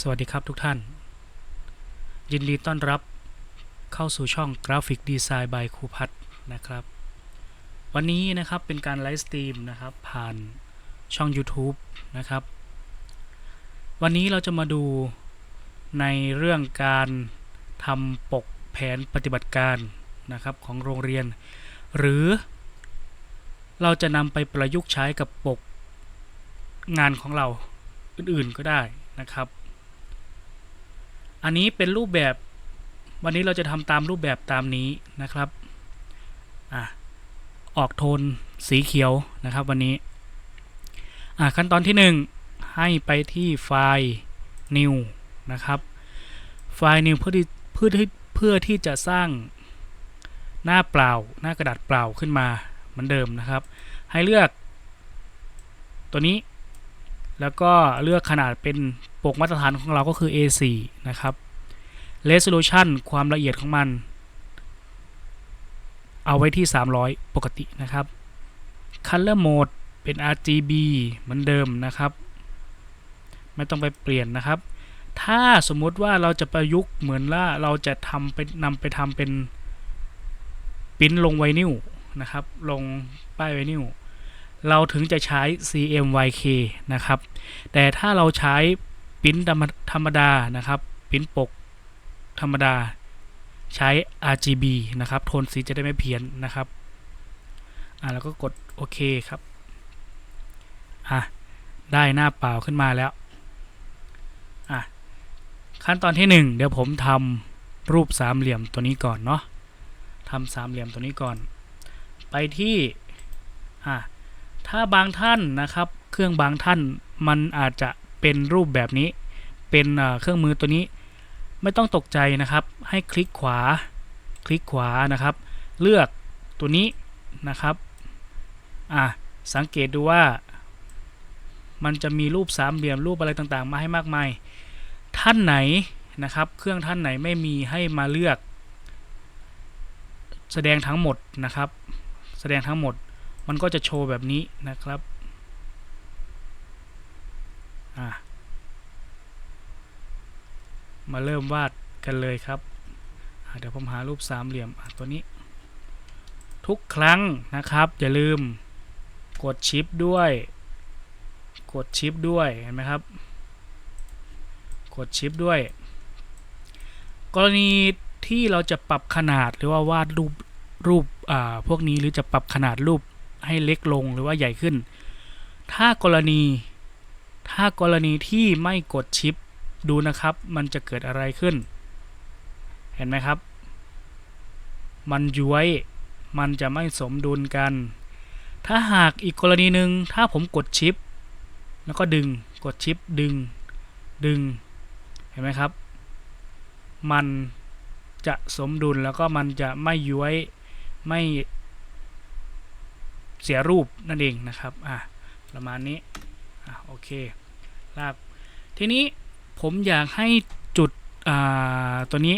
สวัสดีครับทุกท่าน ยินดีต้อนรับเข้าสู่ช่องกราฟิกดีไซน์บายครูพัฒนะครับ วันนี้นะครับเป็นการไลฟ์สตรีมนะครับ ผ่านช่อง YouTube นะครับ วันนี้เราจะมาดูในเรื่องการทำปกแผนปฏิบัติการนะครับของโรงเรียน หรือเราจะนำไปประยุกต์ใช้กับปกงานของเราอื่นๆก็ได้นะครับ อันนี้เป็นรูปแบบวันนี้เราจะทำตามรูปแบบตามนี้นะครับอะออกโทนสีเขียวนะครับวันนี้อะขั้นตอนที่ 1 ให้ไปที่ไฟล์ new นะครับ ไฟล์ new เพื่อที่เพื่อที่เพื่อที่จะสร้างหน้าเปล่า หน้ากระดาษเปล่าขึ้นมาเหมือนเดิมนะครับ ให้เลือกตัวนี้ แล้วก็เลือกขนาดเป็นปกมาตรฐานของเราก็คือ A4 นะครับ Resolution ความละเอียดของมัน เอาไว้ที่ 300 ปกตินะครับ Color Mode เป็น RGB เหมือนเดิมนะครับ ไม่ต้องไปเปลี่ยนนะครับ ถ้าสมมุติว่าเราจะประยุกต์เหมือนว่าเราจะทำไปนำไปทำเป็นปิ้นลงไวนิลนะครับ ลงป้ายไวนิล เราถึงจะใช้ CMYK นะครับ แต่ถ้าเราใช้ปิ้นธรรมดานะครับปิ้นปกธรรมดา ใช้ RGB นะครับ โทนสีจะได้ไม่เพี้ยนนะครับ อ่าแล้วก็กดโอเคครับ อะ ได้หน้าเปล่าขึ้นมาแล้ว อะ ขั้นตอนที่ 1 เดี๋ยวผมทำรูปสามเหลี่ยมตัวนี้ก่อนเนาะทำสามเหลี่ยมตัวนี้ก่อน ไปที่ อะ ถ้าบางท่านนะครับ เครื่องบางท่านมันอาจจะเป็นรูปแบบนี้ เป็นเครื่องมือตัวนี้ ไม่ต้องตกใจนะครับ ให้คลิกขวา คลิกขวานะครับ เลือกตัวนี้นะครับ อะ สังเกตดูว่า มันจะมีรูปสามเหลี่ยมรูปอะไรต่างๆ มาให้มากมาย ท่านไหนนะครับ เครื่องท่านไหนไม่มีให้มาเลือก แสดงทั้งหมดนะครับ แสดงทั้งหมด มันก็จะโชว์แบบนี้นะครับมาเริ่มวาดกันเลยครับเดี๋ยวผมหารูปสามเหลี่ยมตัวนี้ ทุกครั้งนะครับ อย่าลืมกดชิปด้วย กดชิปด้วยเห็นไหมครับ กดชิปด้วย กรณีที่เราจะปรับขนาดหรือว่าวาดรูปรูปพวกนี้หรือจะปรับขนาดรูป ให้เล็กลงหรือว่าใหญ่ขึ้น ถ้ากรณี ถ้ากรณีที่ไม่กดชิปดูนะครับ มันจะเกิดอะไรขึ้น เห็นไหมครับ มันย้วย มันจะไม่สมดุลกัน ถ้าหากอีกกรณีหนึ่งถ้าผมกดชิป แล้วก็ดึง กดชิปดึง ดึง เห็นไหมครับ มันจะสมดุลแล้วก็มันจะไม่ย้วย ไม่ เสียรูปนั่นเองนะครับอะประมาณนี้อะโอเคลากทีนี้ผมอยากให้จุดอ่าตัวนี้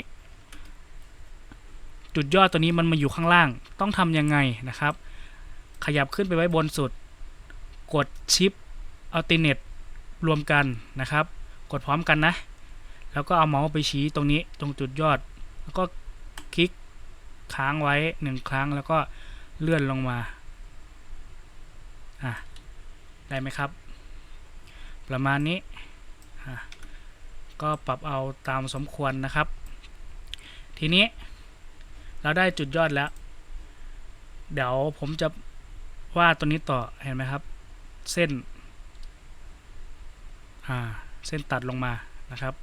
จุดยอดตัวนี้มันมาอยู่ข้างล่าง ต้องทำยังไงนะครับ ขยับขึ้นไปไว้บนสุด กดชิปอัลติเนตรวมกันนะครับ กดพร้อมกันนะ แล้วก็เอาเมาส์ไปชี้ตรงนี้ตรงจุดยอด แล้วก็คลิกค้างไว้หนึ่งครั้งแล้วก็เลื่อนลงมา อะได้ไหมครับ ประมาณนี้อะก็ปรับเอาตามสมควรนะครับ ทีนี้เราได้จุดยอดแล้ว เดี๋ยวผมจะวาดตัวนี้ต่อเห็นไหมครับ เส้นอ่าเส้นตัดลงมานะครับ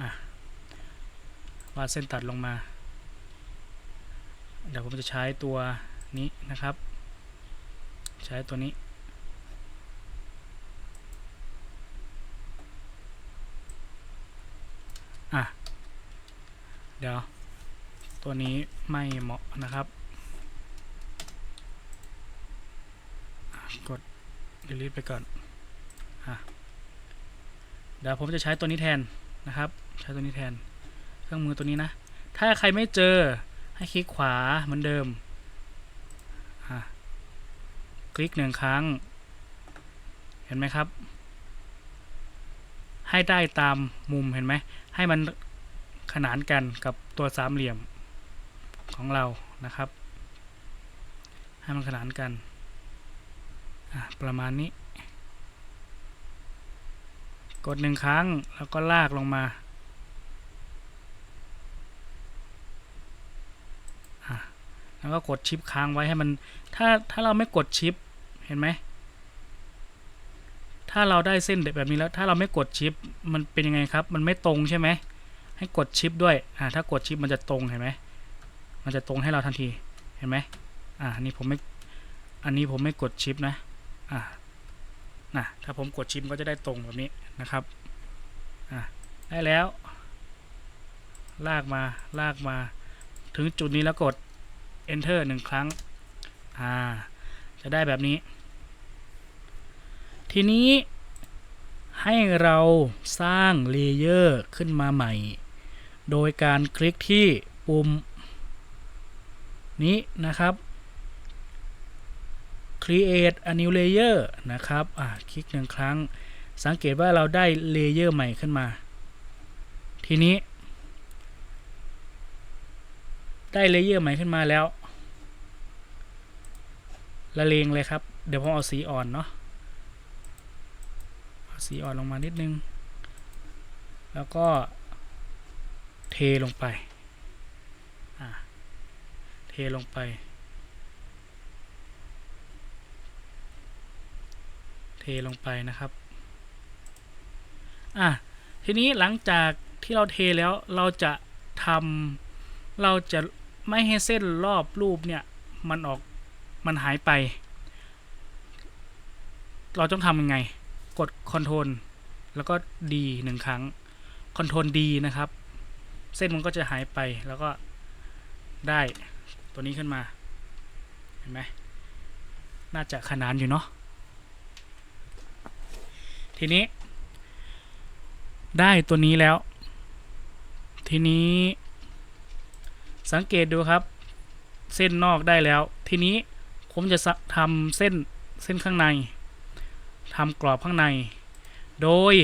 อะวาดเส้นตัดลงมา เดี๋ยวผมจะใช้ตัวนี้นะครับ ใช้ตัวนี้ อะ เดี๋ยว ตัวนี้ไม่เหมาะนะครับ กด delete ไปก่อน อะ เดี๋ยวผมจะใช้ตัวนี้แทนนะครับ ใช้ตัวนี้แทน เครื่องมือตัวนี้นะ ถ้าใครไม่เจอให้คลิกขวาเหมือนเดิม คลิกหนึ่งครั้ง เห็นไหมครับ ให้ได้ตามมุมเห็นไหม ให้มันขนานกันกับตัวสามเหลี่ยมของเรานะครับ ให้มันขนานกัน ประมาณนี้ กดหนึ่งครั้งแล้วก็ลากลงมาแล้วก็กดชิปค้างไว้ให้มัน ถ้าถ้าเราไม่กดชิป เห็นไหม ถ้าเราได้เส้นแบบนี้แล้ว ถ้าเราไม่กดชิป มันเป็นยังไงครับ มันไม่ตรงใช่ไหม ให้กดชิปด้วยอ่าถ้ากดชิปมันจะตรงเห็นไหม มันจะตรงให้เราทันที เห็นไหมอ่าอันนี้ผมไม่ อันนี้ผมไม่กดชิปนะ อ่าน่ะถ้าผมกดชิปก็จะได้ตรงแบบนี้นะครับ อ่าได้แล้ว ลากมา ลากมา ถึงจุดนี้แล้วกด enter หนึ่งครั้ง อ่า จะได้แบบนี้ ทีนี้ให้เราสร้างเลเยอร์ขึ้นมาใหม่ โดยการคลิกที่ปุ่ม นี้นะครับ create a new layer นะครับอ่าคลิกหนึ่งครั้ง สังเกตว่าเราได้เลเยอร์ใหม่ขึ้นมา ทีนี้ ได้เลเยอร์ใหม่ขึ้นมาแล้ว ละเลงเลยครับ เดี๋ยวผมเอาสีอ่อนเนาะเอาสีอ่อนลงมานิดนึง แล้วก็เทลงไป เทลงไป เทลงไปนะครับ อะ ทีนี้หลังจากที่เราเทแล้วเราจะทำเราจะไม่ให้เส้นรอบรูปเนี่ย มันออก มันหายไป เราต้องทำยังไง กด Ctrl แล้วก็ D หนึ่งครั้ง Ctrl D นะครับ เส้นมันก็จะหายไปแล้วก็ได้ตัวนี้ขึ้นมา เห็นไหมน่าจะขนานอยู่เนาะทีนี้ ได้ตัวนี้แล้ว ทีนี้สังเกตดูครับ เส้นนอกได้แล้ว ทีนี้ ผมจะทำเส้นเส้นข้างในทำกรอบข้างใน โดย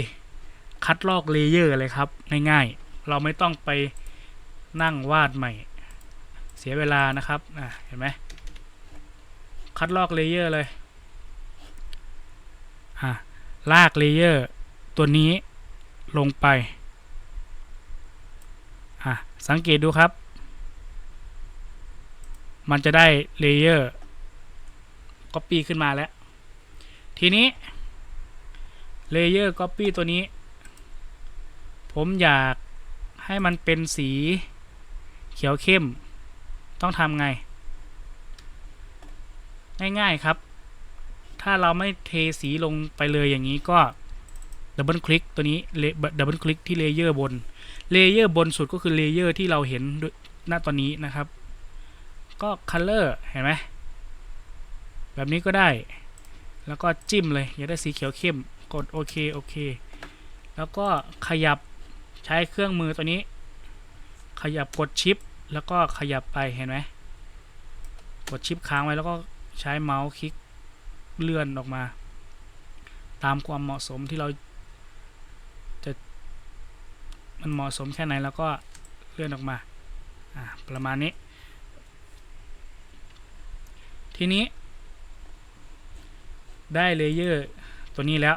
คัดลอกเลเยอร์เลยครับ ง่ายๆ เราไม่ต้องไปนั่งวาดใหม่ เสียเวลานะครับอะเห็นไหมคัดลอกเลเยอร์เลยอะลากเลเยอร์ตัวนี้ลงไปอะสังเกตดูครับ มันจะได้เลเยอร์ Copy ขึ้นมาแล้ว ทีนี้ Layer Copy ตัวนี้ ผมอยากให้มันเป็นสีเขียวเข้ม ต้องทำไง ง่ายๆครับ ถ้าเราไม่เทสีลงไปเลยอย่างนี้ก็ดับเบิลคลิกตัวนี้ดับเบิลคลิกที่เลเยอร์บน เลเยอร์บนสุดก็คือเลเยอร์ที่เราเห็นณตอนนี้นะครับ ก็ Color เห็นไหม แบบนี้ก็ได้ แล้วก็จิ้มเลย อยากได้สีเขียวเข้ม กดโอเคโอเค แล้วก็ขยับใช้เครื่องมือตัวนี้ ขยับกดชิป แล้วก็ขยับไปเห็นไหมกดชิปค้างไว้แล้วก็ใช้เมาส์คลิกเลื่อนออกมา ตามความเหมาะสมที่เราจะมันเหมาะสมแค่ไหนแล้วก็เลื่อนออกมาอ่าประมาณนี้ ทีนี้ ได้เลเยอร์ตัวนี้แล้ว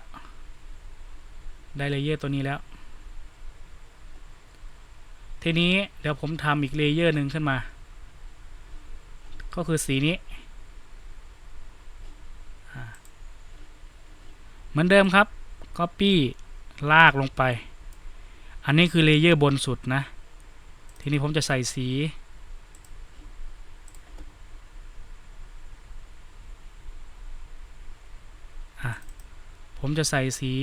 ได้เลเยอร์ตัวนี้แล้ว ทีนี้เดี๋ยวผมทำอีกเลเยอร์หนึ่งขึ้นมา ก็คือสีนี้ เหมือนเดิมครับ Copy ลากลงไป อันนี้คือเลเยอร์บนสุดนะ ทีนี้ผมจะใส่สี ผมจะใส่สี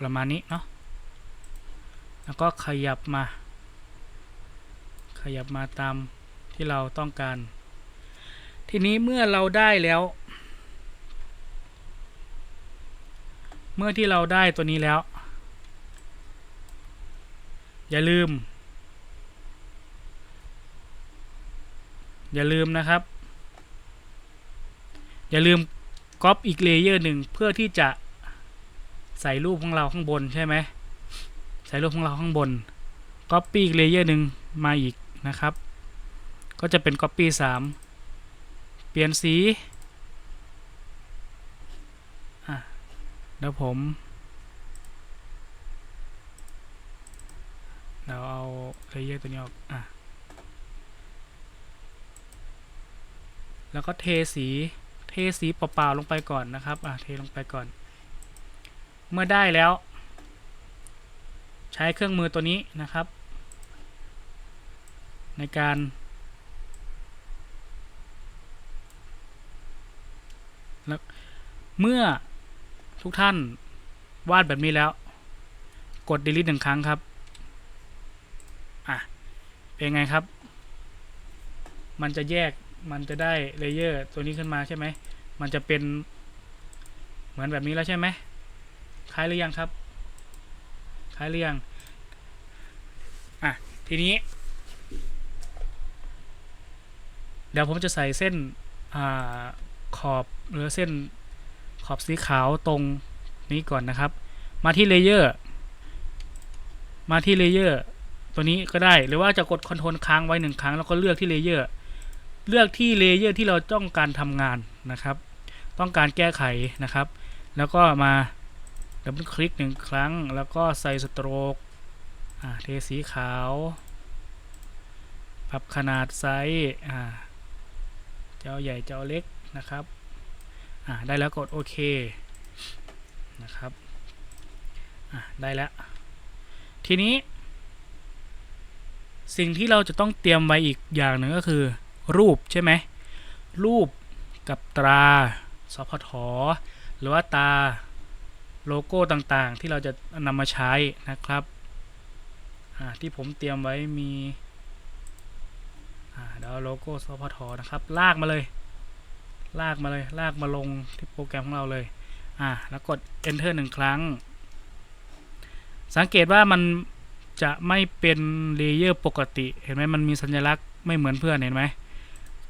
ประมาณนี้เนาะแล้วก็ขยับมา ขยับมาตามที่เราต้องการ ทีนี้เมื่อเราได้แล้ว เมื่อที่เราได้ตัวนี้แล้ว อย่าลืม อย่าลืมนะครับ อย่าลืมก๊อปอีกเลเยอร์หนึ่งเพื่อที่จะใส่รูปของเราข้างบนใช่ไหมใส่รูปของเราข้างบนก๊อปปี้อีกเลเยอร์หนึ่งมาอีกนะครับ ก็จะเป็นก๊อปปี้สามเปลี่ยนสีอะแล้วผมเราเอาเลเยอร์ตัวนี้ออกอะ แล้วก็เทสีเทสีเปล่าๆลงไปก่อนนะครับอะเทลงไปก่อน เมื่อได้แล้ว ใช้เครื่องมือตัวนี้นะครับ ในการแล้วเมื่อทุกท่านวาดแบบนี้แล้ว กด delete หนึ่งครั้งครับ อะ เป็นไงครับ มันจะแยก มันจะได้เลเยอร์ตัวนี้ขึ้นมาใช่ไหม มันจะเป็นเหมือนแบบนี้แล้วใช่ไหม คล้ายหรือยังครับ คล้ายหรือยัง อะ ทีนี้ เดี๋ยวผมจะใส่เส้นอ่าขอบหรือเส้นขอบสีขาวตรงนี้ก่อนนะครับ มาที่เลเยอร์ มาที่เลเยอร์ตัวนี้ก็ได้ หรือว่าจะกดคอนโทรลค้างไว้หนึ่งครั้งแล้วก็เลือกที่เลเยอร์ เลือกที่เลเยอร์ที่เราต้องการทำงานนะครับ ต้องการแก้ไขนะครับ แล้วก็มาดับเบิลคลิกหนึ่งครั้ง แล้วก็ใส่สโตรกอ่าเทสีขาว ปรับขนาดไซส์เจ้าใหญ่เจ้าเล็กนะครับได้แล้วกดโอเคนะครับได้แล้ว ทีนี้ สิ่งที่เราจะต้องเตรียมไว้อีกอย่างหนึ่งก็คือ รูปใช่ไหมรูปกับตราสพทหรือว่าตาโลโก้ต่างๆ ที่เราจะนำมาใช้นะครับที่ผมเตรียมไว้มีอ่าเดี๋ยวโลโก้สพทนะครับ ลากมาเลย ลากมาเลย ลากมาลงที่โปรแกรมของเราเลยอ่าแล้วกด enter หนึ่งครั้ง สังเกตว่ามันจะไม่เป็นเลเยอร์ปกติ เห็นไหมมันมีสัญลักษณ์ไม่เหมือนเพื่อนเห็นไหม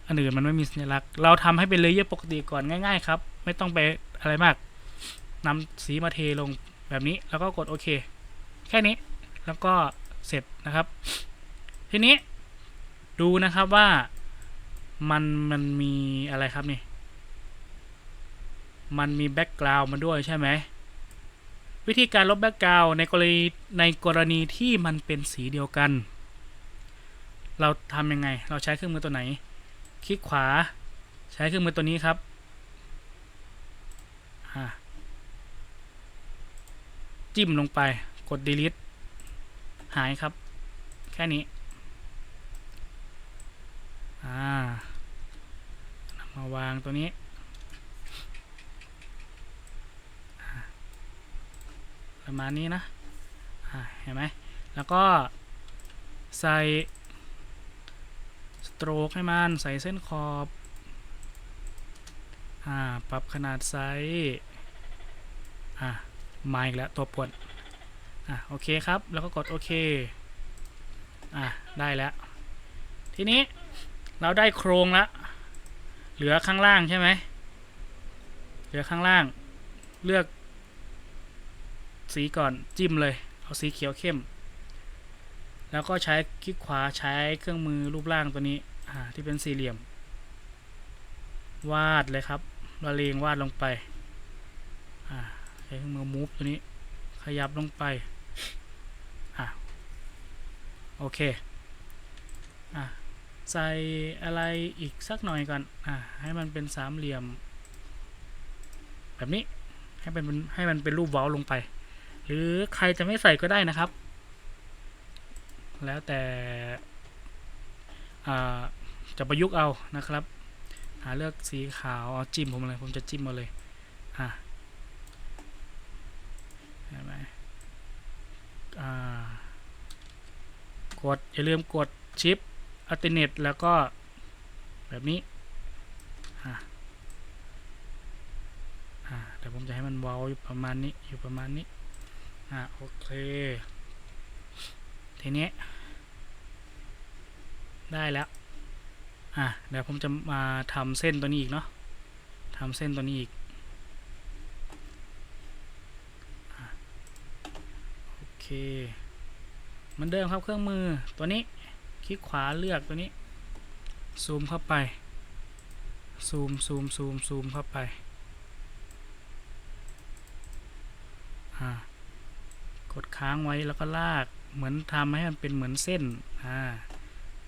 อันอื่นมันไม่มีสัญลักษณ์ เราทำให้เป็นเลเยอร์ปกติก่อนง่ายๆครับ ไม่ต้องไปอะไรมากนำสีมาเทลงแบบนี้แล้วก็กดโอเค แค่นี้แล้วก็เสร็จนะครับ ทีนี้ดูนะครับว่ามันมันมีอะไรครับนี่ มันมีแบ็กกราวด์มาด้วยใช่ไหม วิธีการลบแบ็กกราวด์ในกรณีในกรณีที่มันเป็นสีเดียวกัน เราทำยังไง เราใช้เครื่องมือตัวไหน คลิกขวา ใช้เครื่องมือตัวนี้ครับจิ้มลงไปกด delete หายครับ แค่นี้ามาวางตัวนี้ประมาณนี้นะเห็นไหม แล้วก็ใส่ส โตรกให้มันใส่เส้นขอบ อ่า ปรับขนาดไซส์อ่ามาอีกแล้ว ตัวปวดอะโอเคครับ แล้วก็กดโอเค อะได้แล้ว ทีนี้เราได้โครงแล้วเหลือข้างล่างใช่ไหม เหลือข้างล่าง เลือก สีก่อนจิ้มเลย เอาสีเขียวเข้ม แล้วก็ใช้คลิกขวาใช้เครื่องมือรูปร่างตัวนี้ที่เป็นสี่เหลี่ยม วาดเลยครับละเลงวาดลงไปใช้เครื่องมือ move ตัวนี้ ขยับลงไปอโอเคอใส่อะไรอีกสักหน่อยก่อนอให้มันเป็นสามเหลี่ยม แบบนี้ให้เป็นให้มันเป็นรูปเว้าลงไป หรือใครจะไม่ใส่ก็ได้นะครับ แล้วแต่จะประยุกต์เอานะครับ หาเลือกสีขาวเอาจิ้มผมเลยผมจะจิ้มมาเลยอะเห็นไหมอ่ากดอย่าลืมกดชิปอัลเทเนตแล้วก็แบบนี้อ่าอ่าเดี๋ยวผมจะให้มันเว้าอยู่ประมาณนี้อยู่ประมาณนี้อ่าโอเค ทีนี้ ได้แล้ว อะเดี๋ยวผมจะมาทำเส้นตัวนี้อีกเนาะทำเส้นตัวนี้อีกอโอเคเหมือนเดิมครับเครื่องมือตัวนี้ คลิกขวาเลือกตัวนี้ ซูมเข้าไป ซูมซูมซูมซูมเข้าไปอ่ากดค้างไว้แล้วก็ลาก เหมือนทำให้มันเป็นเหมือนเส้นอ่า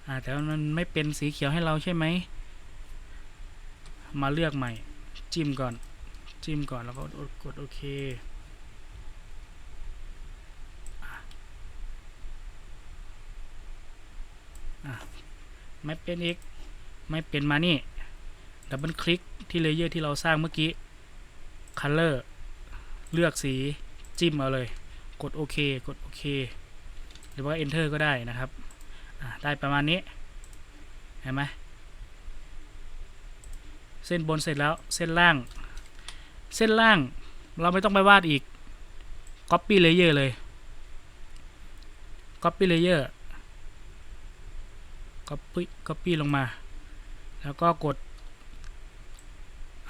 อ่าแต่ว่ามันไม่เป็นสีเขียวให้เราใช่ไหม มาเลือกใหม่ จิ้มก่อน จิ้มก่อนแล้วก็กดโอเคไม่เป็นอีกไม่เป็นมานี่ดับเบิลคลิกที่เลเยอร์ที่เราสร้างเมื่อกี้ Color เลือกสีจิ้มเอาเลย กดโอเคกดโอเค รือว่า Enter ก็ได้นะครับได้ประมาณนี้เห็นไหมเส้นบนเสร็จแล้วเส้นล่าง เส้นล่างเราไม่ต้องไปวาดอีก Copy Layer เลย Copy Layer Copy Copy ลงมา แล้วก็กด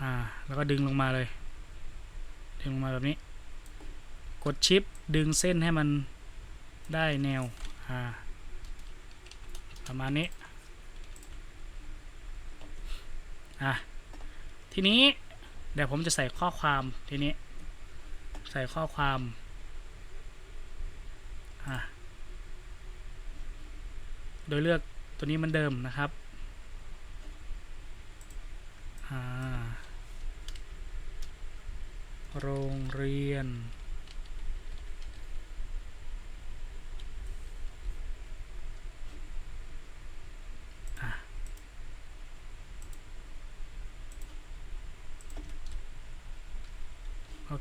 อ่าแล้วก็ดึงลงมาเลย ดึงลงมาแบบนี้ กดชิปดึงเส้นให้มัน ได้แนวประมาณนี้ อะ ทีนี้เดี๋ยวผมจะใส่ข้อความทีนี้ ใส่ข้อความ อะ โดยเลือกตัวนี้มันเดิมนะครับ อ่า โรงเรียน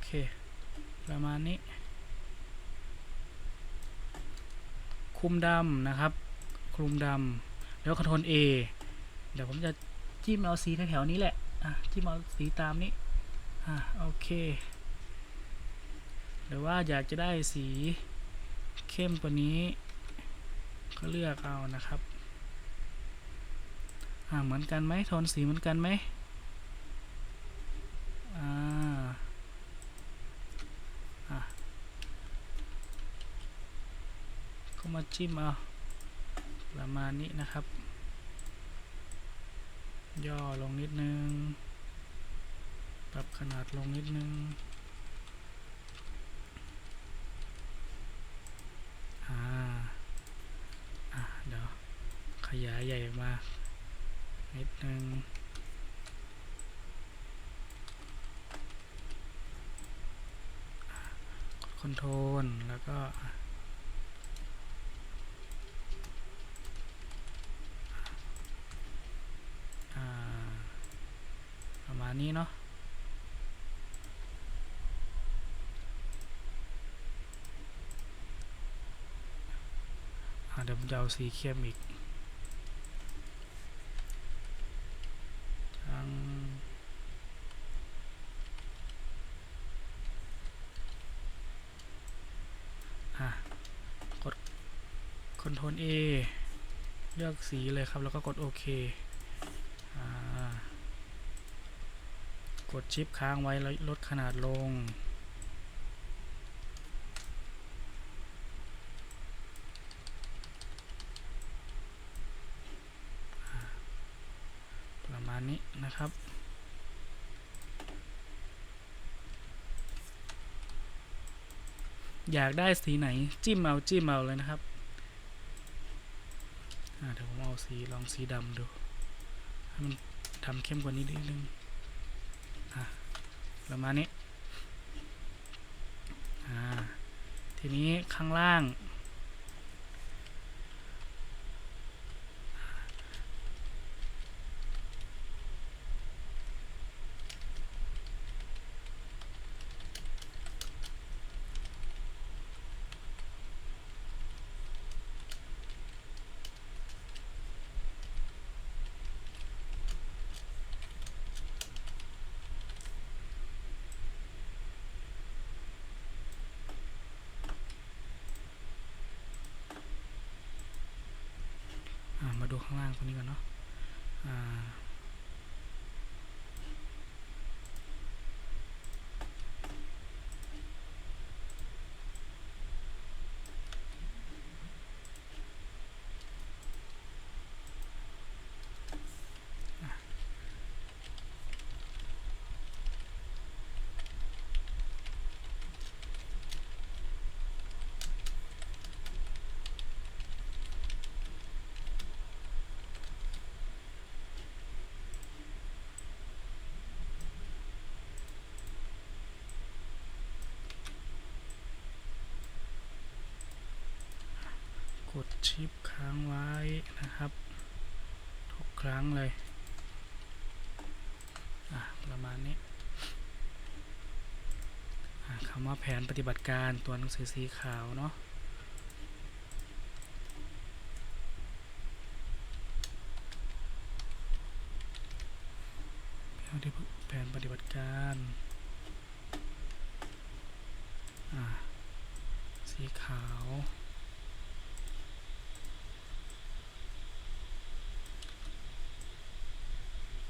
เค ประมาณนี้ คุมดำนะครับ คลุมดำแล้วคอนโทรล A เดี๋ยวผมจะจิ้มเอาสีแถวๆนี้แหละอะจิ้มเอาสีตามนี้อะโอเคหรือว่าอยากจะได้สีเข้มกว่านี้ ก็เลือกเอานะครับอ่าเหมือนกันไหมโทนสีเหมือนกันไหมอ่า อะ ก็มาจิ้มเอาประมาณนี้นะครับ ย่อลงนิดนึง ปรับขนาดลงนิดนึงอ่าอะเดี๋ยวขยายใหญ่มา นิดนึงคอนโทรลแล้วก็ อ่า ประ มาณนี้เนาะเดี๋ยวผมจะเอาสีเข้มอีกทั้งอะกด Ctrl A เลือกสีเลยครับ แล้วก็กดโอเค อ่า กดชิปค้างไว้แล้วลดขนาดลง ประมาณนี้นะครับอยากได้สีไหนจิ้มเอาจิ้มเอาเลยนะครับเดี๋ยวผมเอาสีลองสีดำดูให้มันดำเข้มกว่านี้นิดนึง ประมาณนี้อ่าทีนี้ข้างล่าง ข้างล่างคนนี้ก่อนเนาะอ่า ดชิปค้างไว้นะครับ ทุกครั้งเลยอะประมาณนี้คำว่าแผนปฏิบัติการตัวหนังสือสีขาวเนาะแผนปฏิบัติการอะสีขาว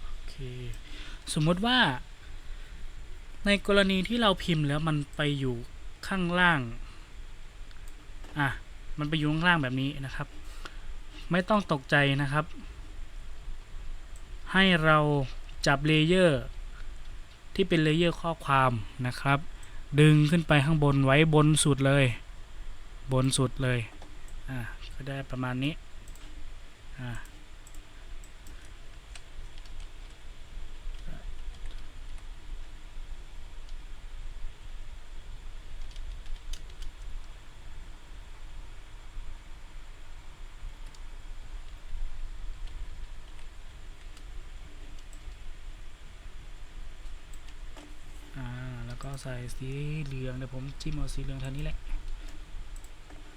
โอเค สมมติว่า ในกรณีที่เราพิมพ์แล้วมันไปอยู่ข้างล่าง อะ มันไปอยู่ข้างล่างแบบนี้นะครับ ไม่ต้องตกใจนะครับ ให้เราจับเลเยอร์ที่เป็นเลเยอร์ข้อความนะครับ ดึงขึ้นไปข้างบนไว้บนสุดเลย บนสุดเลย อะก็ได้ประมาณนี้ อะ ใส่สีเหลืองเดี๋ยวผมจิ้มเอาสีเหลืองเท่านี้แหละ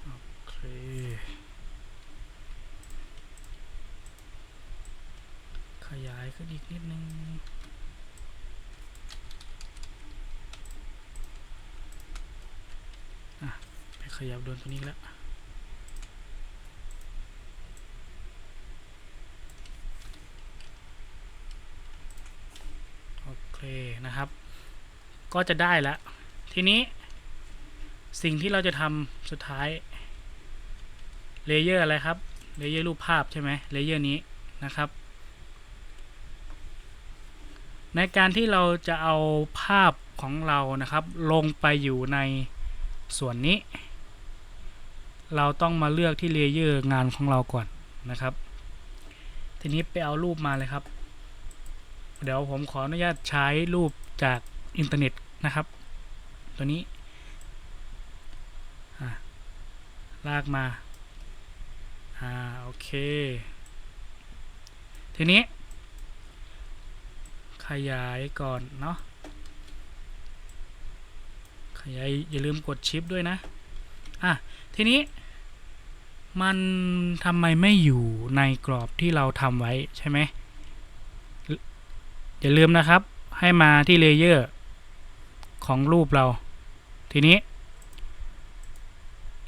โอเค ขยายขึ้นอีกนิดนึงอะไปขยับโดนตัวนี้แล้วโอเคนะครับ ก็จะได้แล้วทีนี้ สิ่งที่เราจะทำสุดท้ายเลเยอร์อะไรครับเลเยอร์รูปภาพใช่ไหมเลเยอร์นี้นะครับ ในการที่เราจะเอาภาพของเรานะครับ ลงไปอยู่ในส่วนนี้ เราต้องมาเลือกที่เลเยอร์งานของเราก่อนนะครับ ทีนี้ไปเอารูปมาเลยครับ เดี๋ยวผมขออนุญาตใช้รูปจาก อินเทอร์เน็ตนะครับ ตัวนี้ลากมาอ่าโอเค ทีนี้ ขยายก่อนเนาะขยายอย่าลืมกดชิปด้วยนะอะทีนี้มันทำไมไม่อยู่ในกรอบที่เราทำไว้ใช่ไหมอย่าลืมนะครับ ให้มาที่เลเยอร์ ของรูปเรา ทีนี้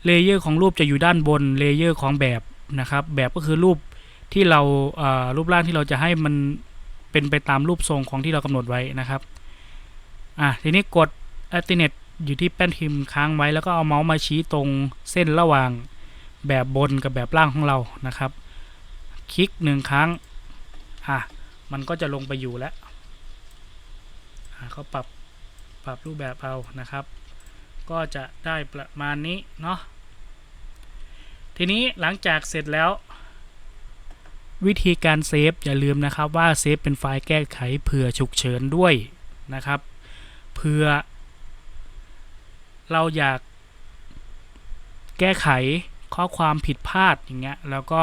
เลเยอร์ของรูปจะอยู่ด้านบนเลเยอร์ของแบบนะครับ แบบก็คือรูปที่เราอ่ารูปร่างที่เราจะให้มันเป็นไปตามรูปทรงของที่เรากำหนดไว้นะครับอะทีนี้กด a t t i n a t อยู่ที่แป้นพิมพ์ค้างไว้แล้วก็เอาเมาส์มาชี้ตรงเส้นระหว่างแบบบนกับแบบล่างของเรานะครับ คลิกหนึ่งครั้งอะมันก็จะลงไปอยู่แล้วอ่าเขาปรับ ปรับรูปแบบเอานะครับ ก็จะได้ประมาณนี้เนาะทีนี้หลังจากเสร็จแล้ว วิธีการเซฟอย่าลืมนะครับว่าเซฟเป็นไฟล์แก้ไขเผื่อฉุกเฉินด้วยนะครับเผื่อเราอยากแก้ไขข้อความผิดพลาดอย่างเงี้ยแล้วก็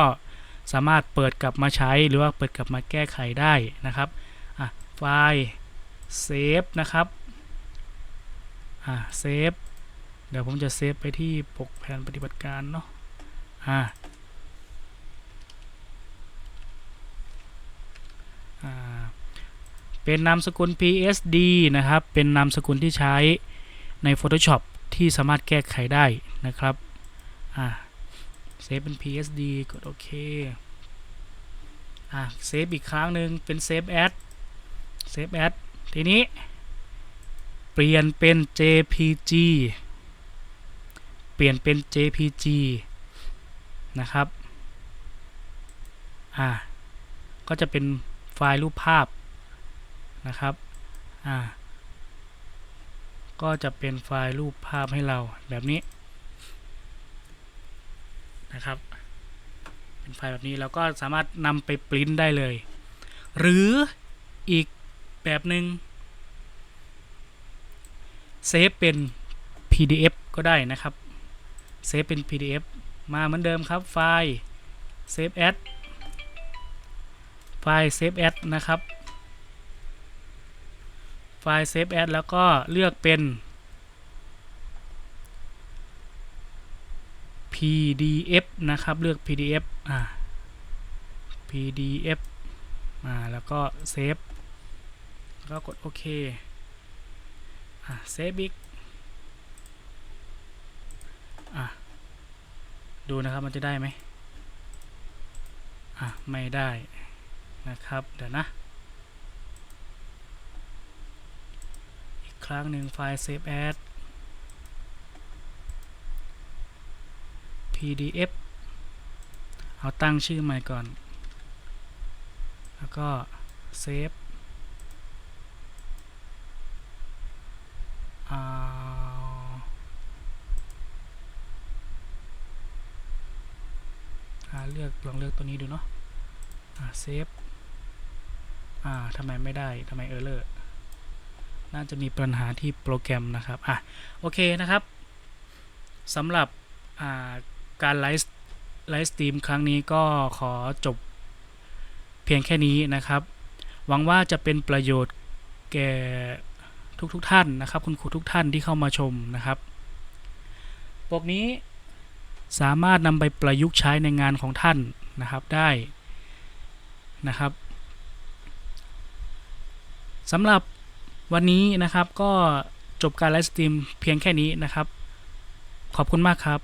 สามารถเปิดกลับมาใช้หรือว่าเปิดกลับมาแก้ไขได้นะครับ อะ ไฟล์เซฟนะครับ อ่าเซฟเดี๋ยวผมจะเซฟไปที่ปกแผนปฏิบัติการเนาะอ่าอ่าเป็นนามสกุล PSD นะครับ เป็นนามสกุลที่ใช้ใน Photoshop ที่สามารถแก้ไขได้นะครับ อ่าเซฟเป็น PSD กดโอเค อ่าเซฟอีกครั้งหนึ่งเป็น Save As Save As ทีนี้ ปลี่ยนเป็น JPG เปลี่ยนเป็น JPG นะครับ อ่า ก็จะเป็นไฟล์รูปภาพนะครับ อ่า ก็จะเป็นไฟล์รูปภาพให้เราแบบนี้นะครับ เป็นไฟล์แบบนี้เราก็สามารถนำไปปริ้นได้เลย หรืออีกแบบหนึ่ง เซฟเป็น PDF ก็ได้นะครับ เซฟเป็น PDF มาเหมือนเดิมครับ ไฟล์ save as ไฟล์ save as นะครับ ไฟล์ save as แล้วก็เลือกเป็น pdf นะครับ เลือก pdf อ่า pdf อ่า แล้วก็ save แล้วก็กดโอเค อ่า save อีกอะดูนะครับมันจะได้ไหมอะไม่ได้นะครับเดี๋ยวนะ อีกครั้งหนึ่งไฟล์ save as pdf เอาตั้งชื่อใหม่ก่อน แล้วก็เอาาเลือกลองเลือกตัวนี้ดูเนาะอ่า save อ่าทำไมไม่ได้ทำไมเออร์เลอร์น่าจะมีปัญหาที่โปรแกรมนะครับ อะ โอเคนะครับสำหรับาการไลฟ์ไลฟ์สตรีมครั้งนี้ก็ขอจบเพียงแค่นี้นะครับ หวังว่าจะเป็นประโยชน์แก่ทุกๆทท่านนะครับ คุณครูทุกท่านที่เข้ามาชมนะครับ ปกนี้ สามารถนำไปประยุกต์ใช้ในงานของท่านนะครับได้นะครับสำหรับวันนี้นะครับก็จบการไลฟ์สตรีมเพียงแค่นี้นะครับ ขอบคุณมากครับ